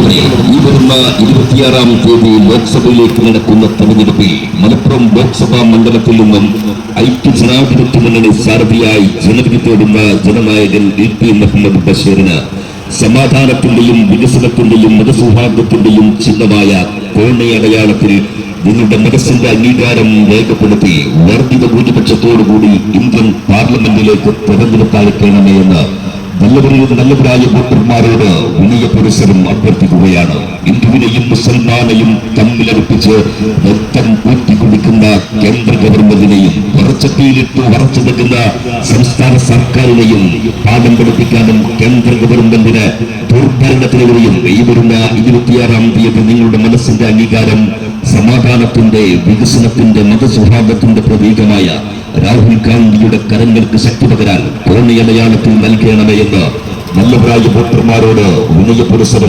പ്രിയമുള്ളവരെ ഈ വരുന്ന ഇരുപത്തിയാറാം തീയതി ലോക്സഭയിലേക്ക് നടക്കുന്ന തെരഞ്ഞെടുപ്പിൽ മലപ്പുറം ലോക്സഭാ മണ്ഡലത്തിൽ നിന്നും ഐക്യ ജനാധിപത്യ മുന്നണി സാരഥിയായി ജനവിധി തേടുന്ന ജനനായകൻ എ പി മുഹമ്മദ് ബഷീറിന് സമാധാനത്തിന്റെയും വികസനത്തിന്റെയും മതസൗഹാർദ്ദത്തിന്റെയും ചിഹ്നമായ കോണയടയാളത്തിൽ നിങ്ങളുടെ മനസ്സിന്റെ അംഗീകാരം രേഖപ്പെടുത്തി വർദ്ധിത ഭൂരിപക്ഷത്തോടുകൂടി ഇന്ത്യൻ പാർലമെന്റിലേക്ക് തെരഞ്ഞെടുപ്പ് അയക്കണമേ എന്ന് നല്ലവരിൽ നല്ലവരായ വോട്ടർമാരോട് വിനയ പുരസരം അഭ്യർത്ഥിക്കുകയാണ്. ഹിന്ദുവിനെയും മുസൽമാനെയും തമ്മിലടുപ്പിച്ച് രക്തം ഊറ്റിക്കുടിക്കുന്ന കേന്ദ്ര ഗവൺമെന്റിനെയും വറച്ചട്ടിയിലിട്ട് വറച്ചു നിൽക്കുന്ന സംസ്ഥാന സർക്കാരിനെയും പാഠം പഠിപ്പിക്കാനും കേന്ദ്ര ഗവൺമെന്റിന് ദുർഭരണത്തിനെതിരെയും ഈ വരുന്ന ഇരുപത്തിയാറാം തീയതി നിങ്ങളുടെ മനസ്സിന്റെ അംഗീകാരം സമാധാനത്തിന്റെ വികസനത്തിന്റെ മതസൗഹാർദ്ദത്തിന്റെ പ്രതീകമായ രാഹുൽ ഗാന്ധിയുടെ കരങ്ങൾക്ക് ശക്തി പകരാൻ കോണിയടയാളത്തിൽ നൽകണമേ എന്ന് നല്ലവരായ വോട്ടർമാരോട് വിനയ പുരസരം